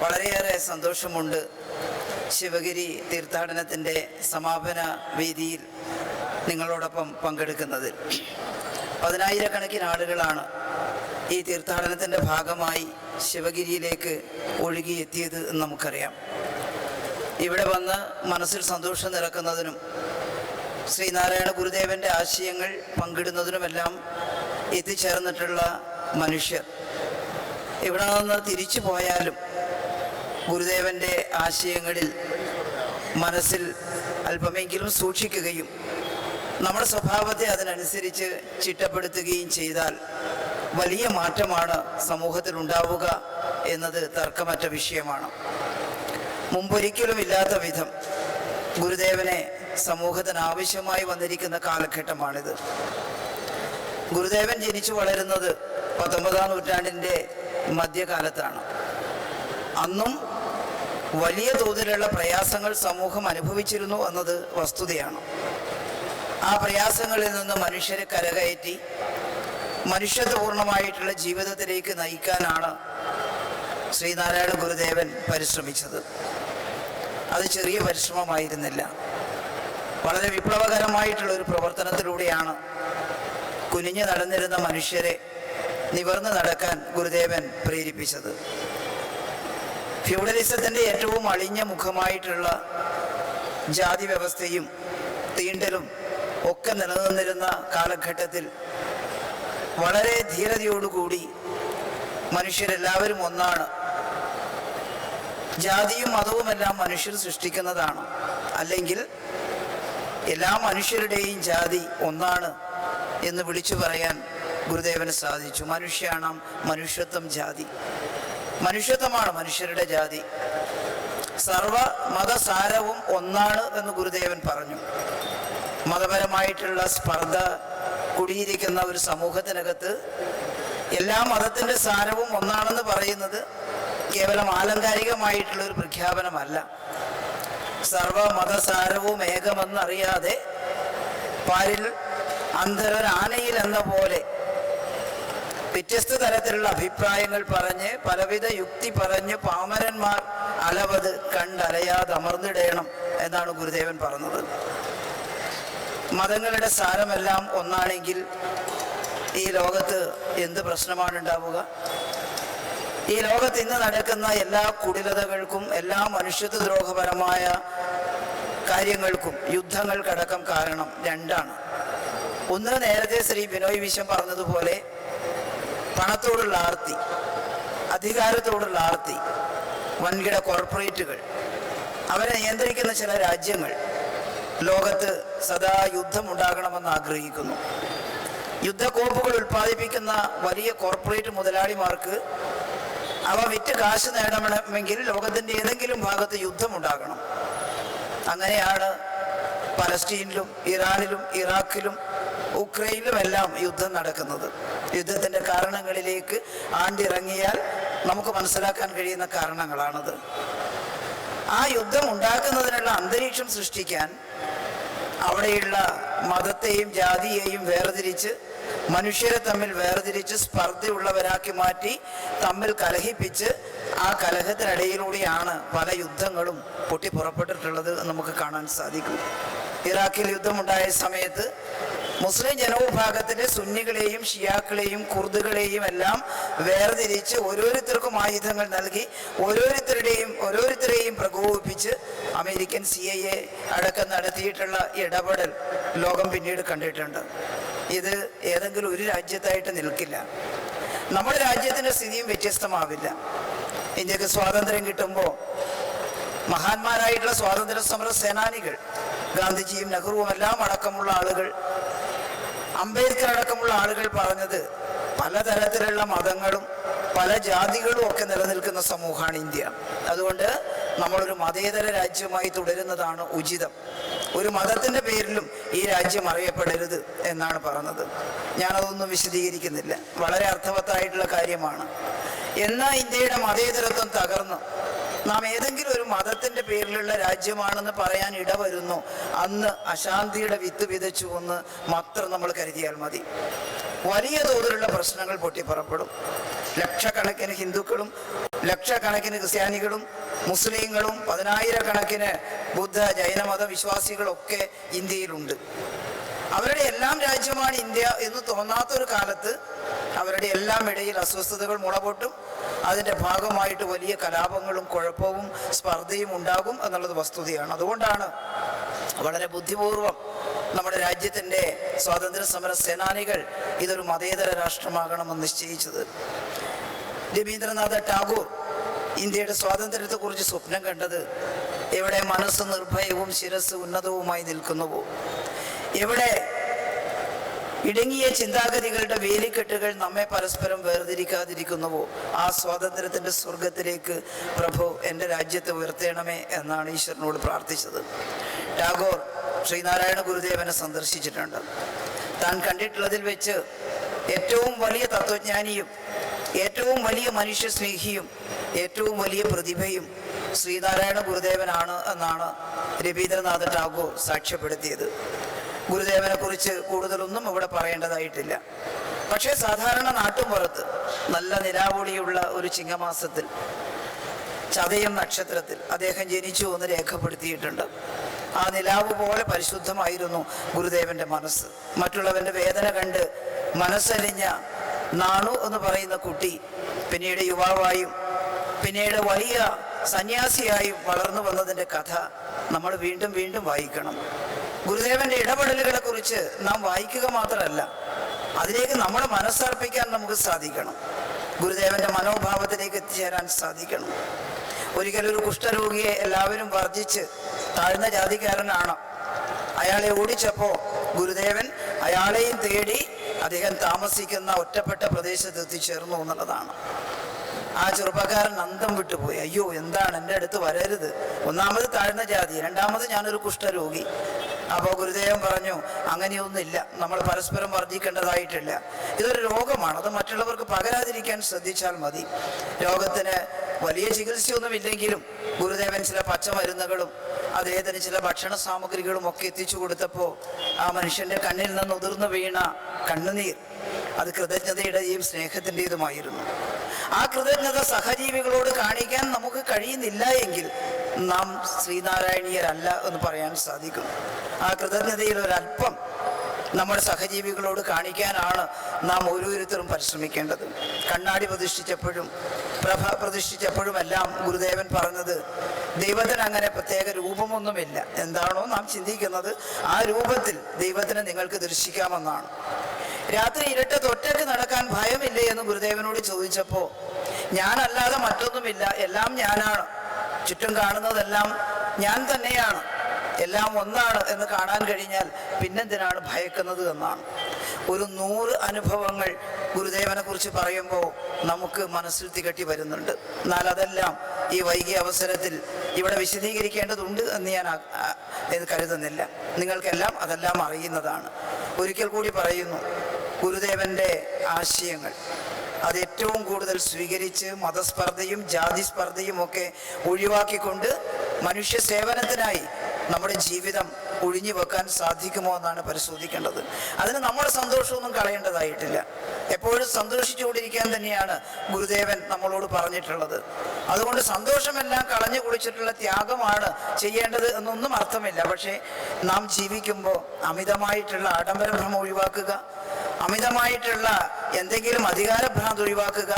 വളരെയേറെ സന്തോഷമുണ്ട്. ശിവഗിരി തീർത്ഥാടനത്തിന്റെ സമാപന വേദിയിൽ നിങ്ങളോടൊപ്പം പങ്കെടുക്കുന്നതിൽ. പതിനായിരക്കണക്കിന് ആളുകളാണ് ഈ തീർത്ഥാടനത്തിന്റെ ഭാഗമായി ശിവഗിരിയിലേക്ക് ഒഴുകിയെത്തിയത് എന്ന് നമുക്കറിയാം. ഇവിടെ വന്ന് മനസ്സിൽ സന്തോഷം നിറക്കുന്നതിനും ശ്രീനാരായണ ഗുരുദേവന്റെ ആശയങ്ങൾ പങ്കിടുന്നതിനുമെല്ലാം എത്തിച്ചേർന്നിട്ടുള്ള മനുഷ്യർ. ഇവിടെ നിന്ന് തിരിച്ചു പോയാലും ഗുരുദേവന്റെ ആശയങ്ങളിൽ മനസ്സിൽ അല്പമെങ്കിലും സൂക്ഷിക്കുകയും നമ്മുടെ സ്വഭാവത്തെ അതിനനുസരിച്ച് ചിട്ടപ്പെടുത്തുകയും ചെയ്താൽ വലിയ മാറ്റമാണ് സമൂഹത്തിൽ ഉണ്ടാവുക എന്നത് തർക്കമറ്റ വിഷയമാണ്. മുമ്പൊരിക്കലും ഇല്ലാത്ത വിധം ഗുരുദേവനെ സമൂഹത്തിന് ആവശ്യമായി വന്നിരിക്കുന്ന കാലഘട്ടമാണിത്. ഗുരുദേവൻ ജനിച്ചു വളരുന്നത് പത്തൊമ്പതാം നൂറ്റാണ്ടിന്റെ മധ്യകാലത്താണ്. അന്നും വലിയ തോതിലുള്ള പ്രയാസങ്ങൾ സമൂഹം അനുഭവിച്ചിരുന്നു എന്നത് വസ്തുതയാണ്. ആ പ്രയാസങ്ങളിൽ നിന്ന് മനുഷ്യരെ കരകയറ്റി മനുഷ്യത്വപൂർണമായിട്ടുള്ള ജീവിതത്തിലേക്ക് നയിക്കാനാണ് ശ്രീനാരായണ ഗുരുദേവൻ പരിശ്രമിച്ചത്. അത് ചെറിയ പരിശ്രമമായിരുന്നില്ല. വളരെ വിപ്ലവകരമായിട്ടുള്ള ഒരു പ്രവർത്തനത്തിലൂടെയാണ് കുനിഞ്ഞു നടന്നിരുന്ന മനുഷ്യരെ നിവർന്നു നടക്കാൻ ഗുരുദേവൻ പ്രേരിപ്പിച്ചത്. ഫ്യൂഡലിസത്തിന്റെ ഏറ്റവും അളിഞ്ഞ മുഖമായിട്ടുള്ള ജാതി വ്യവസ്ഥയും തീണ്ടലും ഒക്കെ നിലനിന്നിരുന്ന കാലഘട്ടത്തിൽ വളരെ ധീരതയോടുകൂടി മനുഷ്യരെല്ലാവരും ഒന്നാണ്. ജാതിയും മതവുമെല്ലാം മനുഷ്യർ സൃഷ്ടിക്കുന്നതാണ്. അല്ലെങ്കിൽ എല്ലാ മനുഷ്യരുടെയും ജാതി ഒന്നാണ് എന്ന് വിളിച്ചു പറയാൻ ഗുരുദേവന് സാധിച്ചു. മനുഷ്യാണം മനുഷ്യത്വം ജാതി. മനുഷ്യത്വമാണ് മനുഷ്യരുടെ ജാതി. സർവ മതസാരവും ഒന്നാണ് എന്ന് ഗുരുദേവൻ പറഞ്ഞു. മതപരമായിട്ടുള്ള സ്പർദ്ധ കുടിയിരിക്കുന്ന ഒരു സമൂഹത്തിനകത്ത് എല്ലാ മതത്തിന്റെ സാരവും ഒന്നാണെന്ന് പറയുന്നത് കേവലം ആലങ്കാരികമായിട്ടുള്ള ഒരു പ്രഖ്യാപനമല്ല. സർവ മതസാരവും ഏകമെന്നറിയാതെ പാരിൽ അന്ധരൊരാനയിൽ എന്ന പോലെ വ്യത്യസ്ത തരത്തിലുള്ള അഭിപ്രായങ്ങൾ പറഞ്ഞ് പലവിധ യുക്തി പറഞ്ഞ് പാമരന്മാർ അലവത് കണ്ടലയാതെ അമർന്നിടേണം എന്നാണ് ഗുരുദേവൻ പറഞ്ഞത്. മതങ്ങളുടെ സാരമെല്ലാം ഒന്നാണെങ്കിൽ ഈ ലോകത്ത് എന്ത് പ്രശ്നമാണ് ഉണ്ടാവുക? ഈ ലോകത്ത് ഇന്ന് നടക്കുന്ന എല്ലാ കുടിലതകൾക്കും എല്ലാ മനുഷ്യത്വ ദ്രോഹപരമായ കാര്യങ്ങൾക്കും യുദ്ധങ്ങൾക്കടക്കം കാരണം രണ്ടാണ്. ഒന്ന് നേരത്തെ ശ്രീ ബിനോയ് വിശ്വം പറഞ്ഞതുപോലെ പണത്തോടുള്ള ആർത്തി അധികാരത്തോടുള്ള ആർത്തി വൻകിട കോർപ്പറേറ്റുകൾ അവരെ നിയന്ത്രിക്കുന്ന ചില രാജ്യങ്ങൾ ലോകത്ത് സദാ യുദ്ധം ഉണ്ടാകണമെന്ന് ആഗ്രഹിക്കുന്നു. യുദ്ധക്കോപ്പുകൾ ഉൽപ്പാദിപ്പിക്കുന്ന വലിയ കോർപ്പറേറ്റ് മുതലാളിമാർക്ക് അവ വിറ്റ് കാശ് നേടണമെങ്കിൽ ലോകത്തിന്റെ ഏതെങ്കിലും ഭാഗത്ത് യുദ്ധമുണ്ടാകണം. അങ്ങനെയാണ് പലസ്റ്റീനിലും ഇറാനിലും ഇറാഖിലും ഉക്രൈനിലും എല്ലാം യുദ്ധം നടക്കുന്നത്. യുദ്ധത്തിന്റെ കാരണങ്ങളിലേക്ക് ആണ്ടിറങ്ങിയാൽ നമുക്ക് മനസ്സിലാക്കാൻ കഴിയുന്ന കാരണങ്ങളാണത്. ആ യുദ്ധം ഉണ്ടാക്കുന്നതിനുള്ള അന്തരീക്ഷം സൃഷ്ടിക്കാൻ അവിടെയുള്ള മതത്തെയും ജാതിയെയും വേർതിരിച്ച് മനുഷ്യരെ തമ്മിൽ വേർതിരിച്ച് സ്പർദ്ധയുള്ളവരാക്കി മാറ്റി തമ്മിൽ കലഹിപ്പിച്ച് ആ കലഹത്തിനിടയിലൂടെയാണ് പല യുദ്ധങ്ങളും പൊട്ടിപ്പുറപ്പെട്ടിട്ടുള്ളത് പുറപ്പെട്ടിട്ടുള്ളത് നമുക്ക് കാണാൻ സാധിക്കും. ഇറാഖിൽ യുദ്ധമുണ്ടായ സമയത്ത് മുസ്ലിം ജനവിഭാഗത്തിലെ സുന്നികളെയും ഷിയാക്കളെയും കുർദുകളെയും എല്ലാം വേർതിരിച്ച് ഓരോരുത്തർക്കും ആയുധങ്ങൾ നൽകി ഓരോരുത്തരുടെയും ഓരോരുത്തരെയും പ്രകോപിപ്പിച്ച് അമേരിക്കൻ സി ഐ എ അടക്കം നടത്തിയിട്ടുള്ള ഇടപെടൽ ലോകം പിന്നീട് കണ്ടിട്ടുണ്ട്. ഇത് ഏതെങ്കിലും ഒരു രാജ്യത്തായിട്ട് നിൽക്കില്ല. നമ്മുടെ രാജ്യത്തിന്റെ സ്ഥിതിയും വ്യത്യസ്തമാവില്ല. ഇന്ത്യയ്ക്ക് സ്വാതന്ത്ര്യം കിട്ടുമ്പോൾ മഹാന്മാരായിട്ടുള്ള സ്വാതന്ത്ര്യ സമര സേനാനികൾ ഗാന്ധിജിയും നെഹ്റുവും എല്ലാം അടക്കമുള്ള ആളുകൾ അംബേദ്കർ അടക്കമുള്ള ആളുകൾ പറഞ്ഞത് പലതരത്തിലുള്ള മതങ്ങളും പല ജാതികളും ഒക്കെ നിലനിൽക്കുന്ന സമൂഹമാണ് ഇന്ത്യ. അതുകൊണ്ട് നമ്മളൊരു മതേതര രാജ്യമായി തുടരുന്നതാണ് ഉചിതം. ഒരു മതത്തിന്റെ പേരിലും ഈ രാജ്യം അറിയപ്പെടരുത് എന്നാണ് പറഞ്ഞത്. ഞാനതൊന്നും വിശദീകരിക്കുന്നില്ല. വളരെ അർത്ഥവത്തായിട്ടുള്ള കാര്യമാണ്. എന്നാൽ ഇന്ത്യയുടെ മതേതരത്വം തകർന്നു? നാം ഏതെങ്കിലും ഒരു മതത്തിന്റെ പേരിലുള്ള രാജ്യമാണെന്ന് പറയാൻ ഇടവരുന്നു. അന്ന് അശാന്തിയുടെ വിത്ത് വിതച്ചു എന്ന് മാത്രം നമ്മൾ കരുതിയാൽ മതി. വലിയ തോതിലുള്ള പ്രശ്നങ്ങൾ പൊട്ടിപ്പുറപ്പെടും. ലക്ഷക്കണക്കിന് ഹിന്ദുക്കളും ലക്ഷക്കണക്കിന് ക്രിസ്ത്യാനികളും മുസ്ലിങ്ങളും പതിനായിരക്കണക്കിന് ബുദ്ധ ജൈനമത വിശ്വാസികളൊക്കെ ഇന്ത്യയിലുണ്ട്. അവരുടെ എല്ലാം രാജ്യമാണ് ഇന്ത്യ എന്ന് തോന്നാത്തൊരു കാലത്ത് അവരുടെ എല്ലാം ഇടയിൽ അസ്വസ്ഥതകൾ മുളപൊട്ടും. അതിന്റെ ഭാഗമായിട്ട് വലിയ കലാപങ്ങളും കുഴപ്പവും സ്പർദ്ധയും ഉണ്ടാകും എന്നുള്ളത് വസ്തുതയാണ്. അതുകൊണ്ടാണ് വളരെ ബുദ്ധിപൂർവം നമ്മുടെ രാജ്യത്തിന്റെ സ്വാതന്ത്ര്യ സമര സേനാനികൾ ഇതൊരു മതേതര രാഷ്ട്രമാകണമെന്ന് നിശ്ചയിച്ചത്. രവീന്ദ്രനാഥ ടാഗോർ ഇന്ത്യയുടെ സ്വാതന്ത്ര്യത്തെക്കുറിച്ച് സ്വപ്നം കണ്ടത് എവിടെ മനസ്സ് നിർഭയവും ശിരസ് ഉന്നതവുമായി നിൽക്കുന്നുവോ? എവിടെ ഇടുങ്ങിയ ചിന്താഗതികളുടെ വേലിക്കെട്ടുകൾ നമ്മെ പരസ്പരം വേർതിരിക്കാതിരിക്കുന്നുവോ? ആ സ്വാതന്ത്ര്യത്തിന്റെ സ്വർഗത്തിലേക്ക് പ്രഭു എന്റെ രാജ്യത്തെ ഉയർത്തേണമേ എന്നാണ് ഈശ്വരനോട് പ്രാർത്ഥിച്ചത്. ടാഗോർ ശ്രീനാരായണ ഗുരുദേവനെ സന്ദർശിച്ചിട്ടുണ്ട്. താൻ കണ്ടിട്ടുള്ളതിൽ വെച്ച് ഏറ്റവും വലിയ തത്വജ്ഞാനിയും ഏറ്റവും വലിയ മനുഷ്യ സ്നേഹിയും ഏറ്റവും വലിയ പ്രതിഭയും ശ്രീനാരായണ ഗുരുദേവനാണ് എന്നാണ് രവീന്ദ്രനാഥ ടാഗോർ സാക്ഷ്യപ്പെടുത്തിയത്. ഗുരുദേവനെ കുറിച്ച് കൂടുതലൊന്നും ഇവിടെ പറയേണ്ടതായിട്ടില്ല. പക്ഷേ സാധാരണ നാട്ടുമ്പുറത്ത് നല്ല നിലാവൊളിയുള്ള ഒരു ചിങ്ങമാസത്തിൽ ചതയം നക്ഷത്രത്തിൽ അദ്ദേഹം ജനിച്ചു എന്ന് രേഖപ്പെടുത്തിയിട്ടുണ്ട്. ആ നിലാവ് പോലെ പരിശുദ്ധമായിരുന്നു ഗുരുദേവന്റെ മനസ്സ്. മറ്റുള്ളവന്റെ വേദന കണ്ട് മനസ്സലിഞ്ഞ നാണു എന്ന് പറയുന്ന കുട്ടി പിന്നീട് യുവാവായും പിന്നീട് വലിയ സന്യാസിയായും വളർന്നു വന്നതിന്റെ കഥ നമ്മൾ വീണ്ടും വീണ്ടും വായിക്കണം. ഗുരുദേവന്റെ ഇടപെടലുകളെ കുറിച്ച് നാം വായിക്കുക മാത്രമല്ല അതിലേക്ക് നമ്മുടെ മനസ്സർപ്പിക്കാൻ നമുക്ക് സാധിക്കണം. ഗുരുദേവന്റെ മനോഭാവത്തിലേക്ക് എത്തിച്ചേരാൻ സാധിക്കണം. ഒരിക്കലും ഒരു കുഷ്ഠരോഗിയെ എല്ലാവരും വർജിച്ച് താഴ്ന്ന ജാതിക്കാരനാണ്. അയാളെ ഓടിച്ചപ്പോൾ ഗുരുദേവൻ അയാളെയും തേടി അദ്ദേഹം താമസിക്കുന്ന ഒറ്റപ്പെട്ട പ്രദേശത്ത് എത്തിച്ചേർന്നു എന്നുള്ളതാണ്. ആ ചെറുപ്പക്കാരൻ അന്തം വിട്ടുപോയി. അയ്യോ എന്താണ്? എന്റെ അടുത്ത് വരരുത്. ഒന്നാമത് താഴ്ന്ന ജാതി രണ്ടാമത് ഞാനൊരു കുഷ്ഠരോഗി. അപ്പോൾ ഗുരുദേവൻ പറഞ്ഞു അങ്ങനെയൊന്നുമില്ല. നമ്മൾ പരസ്പരം വർദ്ധിക്കേണ്ടതായിട്ടില്ല. ഇതൊരു രോഗമാണ്. അത് മറ്റുള്ളവർക്ക് പകരാതിരിക്കാൻ ശ്രദ്ധിച്ചാൽ മതി. രോഗത്തിന് വലിയ ചികിത്സയൊന്നുമില്ലെങ്കിലും ഗുരുദേവൻ ചില പച്ചമരുന്നുകളും അദ്ദേഹത്തിന് ചില ഭക്ഷണ സാമഗ്രികളും ഒക്കെ എത്തിച്ചു കൊടുത്തപ്പോൾ ആ മനുഷ്യന്റെ കണ്ണിൽ നിന്ന് ഉതിർന്നു വീണ കണ്ണുനീർ അത് കൃതജ്ഞതയുടെയും സ്നേഹത്തിന്റെതുമായിരുന്നു. ആ കൃതജ്ഞത സഹജീവികളോട് കാണിക്കാൻ നമുക്ക് കഴിയുന്നില്ല എങ്കിൽ നാം ശ്രീനാരായണീയരല്ല എന്ന് പറയാൻ സാധിക്കും. ആ കൃതജ്ഞതയിൽ ഒരല്പം നമ്മുടെ സഹജീവികളോട് കാണിക്കാനാണ് നാം ഓരോരുത്തരും പരിശ്രമിക്കേണ്ടത്. കണ്ണാടി പ്രതിഷ്ഠിച്ചപ്പോഴും പ്രഭ പ്രതിഷ്ഠിച്ചപ്പോഴും എല്ലാം ഗുരുദേവൻ പറഞ്ഞത് ദൈവത്തിന് അങ്ങനെ പ്രത്യേക രൂപമൊന്നുമില്ല. എന്താണോ നാം ചിന്തിക്കുന്നത് ആ രൂപത്തിൽ ദൈവത്തിനെ നിങ്ങൾക്ക് ദർശിക്കാമെന്നാണ്. രാത്രി ഇരട്ടത്ത് ഒറ്റയ്ക്ക് നടക്കാൻ ഭയമില്ലേ? എന്ന് ഗുരുദേവനോട് ചോദിച്ചപ്പോൾ ഞാനല്ലാതെ മറ്റൊന്നുമില്ല. എല്ലാം ഞാനാണ്. ചുറ്റും കാണുന്നതെല്ലാം ഞാൻ തന്നെയാണ്. എല്ലാം ഒന്നാണ് എന്ന് കാണാൻ കഴിഞ്ഞാൽ പിന്നെന്തിനാണ് ഭയക്കുന്നത് എന്നാണ്. ഒരു നൂറ് അനുഭവങ്ങൾ ഗുരുദേവനെ കുറിച്ച് പറയുമ്പോൾ നമുക്ക് മനസ്സിൽ തികട്ടി വരുന്നുണ്ട്. എന്നാൽ അതെല്ലാം ഈ വൈകിയ അവസരത്തിൽ ഇവിടെ വിശദീകരിക്കേണ്ടതുണ്ട് എന്ന് ഞാൻ ഇത് കരുതുന്നില്ല. നിങ്ങൾക്കെല്ലാം അതെല്ലാം അറിയുന്നതാണ്. ഒരിക്കൽ കൂടി പറയുന്നു ഗുരുദേവന്റെ ആശയങ്ങൾ. അത് ഏറ്റവും കൂടുതൽ സ്വീകരിച്ച് മതസ്പർദ്ധയും ജാതി സ്പർദ്ധയും ഒക്കെ ഒഴിവാക്കിക്കൊണ്ട് മനുഷ്യ സേവനത്തിനായി നമ്മുടെ ജീവിതം ഒഴിഞ്ഞു വെക്കാൻ സാധിക്കുമോ എന്നാണ് പരിശോധിക്കേണ്ടത്. അതിന് നമ്മുടെ സന്തോഷമൊന്നും കളയേണ്ടതായിട്ടില്ല. എപ്പോഴും സന്തോഷിച്ചുകൊണ്ടിരിക്കാൻ തന്നെയാണ് ഗുരുദേവൻ നമ്മളോട് പറഞ്ഞിട്ടുള്ളത്. അതുകൊണ്ട് സന്തോഷമെല്ലാം കളഞ്ഞു കുളിച്ചിട്ടുള്ള ത്യാഗമാണ് ചെയ്യേണ്ടത് എന്നൊന്നും അർത്ഥമില്ല. പക്ഷേ നാം ജീവിക്കുമ്പോൾ അമിതമായിട്ടുള്ള ആഡംബരഭ്രമം ഒഴിവാക്കുക അമിതമായിട്ടുള്ള എന്തെങ്കിലും അധികാരഭ്രാന്ത് ഒഴിവാക്കുക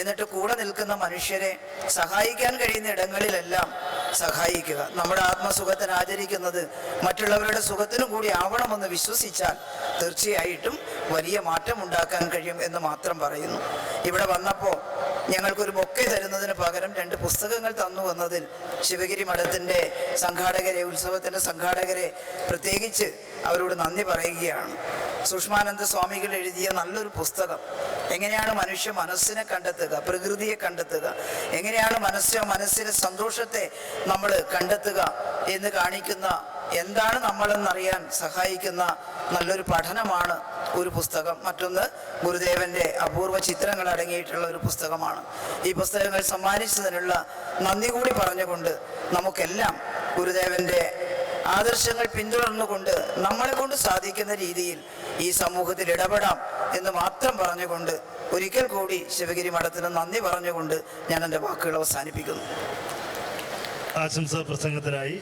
എന്നിട്ട് കൂടെ നിൽക്കുന്ന മനുഷ്യരെ സഹായിക്കാൻ കഴിയുന്ന ഇടങ്ങളിലെല്ലാം സഹായിക്കുക. നമ്മുടെ ആത്മസുഖത്തിന് ആചരിക്കുന്നത് മറ്റുള്ളവരുടെ സുഖത്തിനും കൂടി ആവണമെന്ന് വിശ്വസിച്ചാൽ തീർച്ചയായിട്ടും വലിയ മാറ്റം ഉണ്ടാക്കാൻ കഴിയും എന്ന് മാത്രം പറയുന്നു. ഇവിടെ വന്നപ്പോൾ ഞങ്ങൾക്കൊരു ബൊക്കെ തരുന്നതിന് പകരം രണ്ട് പുസ്തകങ്ങൾ തന്നു എന്നതിൽ ശിവഗിരി മഠത്തിന്റെ സംഘാടകരെ ഉത്സവത്തിന്റെ സംഘാടകരെ പ്രത്യേകിച്ച് അവരോട് നന്ദി പറയുകയാണ്. സുഷ്മാനന്ദ സ്വാമികൾ എഴുതിയ നല്ലൊരു പുസ്തകം. എങ്ങനെയാണ് മനുഷ്യ മനസ്സിനെ കണ്ടെത്തുക പ്രകൃതിയെ കണ്ടെത്തുക എങ്ങനെയാണ് മനസ്സ് മനസ്സിലെ സന്തോഷത്തെ നമ്മൾ കണ്ടെത്തുക എന്ന് കാണിക്കുന്ന എന്താണ് നമ്മളെന്നറിയാൻ സഹായിക്കുന്ന നല്ലൊരു പഠനമാണ് ഒരു പുസ്തകം. മറ്റൊന്ന് ഗുരുദേവന്റെ അപൂർവ ചിത്രങ്ങൾ അടങ്ങിയിട്ടുള്ള ഒരു പുസ്തകമാണ്. ഈ പുസ്തകങ്ങൾ സമ്മാനിച്ചതിനുള്ള നന്ദി കൂടി പറഞ്ഞുകൊണ്ട് നമുക്കെല്ലാം ഗുരുദേവന്റെ ആദർശങ്ങൾ പിന്തുടർന്നുകൊണ്ട് നമ്മളെ കൊണ്ട് സാധിക്കുന്ന രീതിയിൽ ഈ സമൂഹത്തിൽ ഇടപെടാം എന്ന് മാത്രം പറഞ്ഞുകൊണ്ട് ഒരിക്കൽ കൂടി ശിവഗിരി മഠത്തിന് നന്ദി പറഞ്ഞുകൊണ്ട് ഞാൻ എന്റെ വാക്കുകൾ അവസാനിപ്പിക്കുന്നു. ആശംസാ പ്രസംഗത്തിനായി